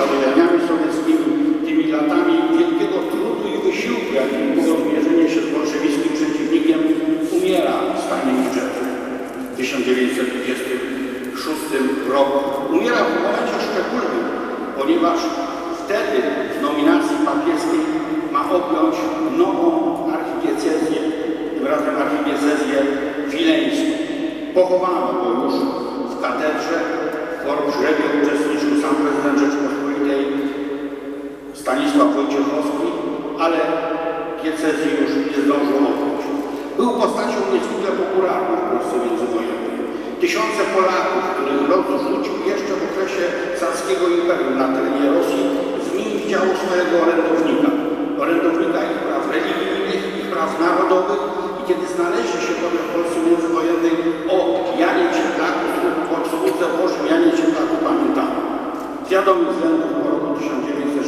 prześladowaniami sowieckimi, tymi latami wielkiego trudu i wysiłku, jakim było zmierzenie się z bolszewickim przeciwnikiem, umiera w stanie niczego w 1926 roku. Umiera w momencie szczególnym, ponieważ wtedy w nominacji papieskiej ma objąć nową archidiecezję, tym razem archidiecezję wileńską. Pochowano go już w katedrze, Stanisław Wojciechowski, ale diecezji już nie zdążył odbyć. Był postacią niezwykle popularną w Polsce międzywojennej. Tysiące Polaków, których los rzucił jeszcze w okresie carskiego imperium na terenie Rosji, z nim widziało swojego orędownika. Orędownika ich praw religijnych, ich praw narodowych i kiedy znaleźli się potem w Polsce międzywojennej o Janie Cieplaku, o Słudze Bożym Janie Cieplaku pamiętamy. Z wiadomych względów po roku 1945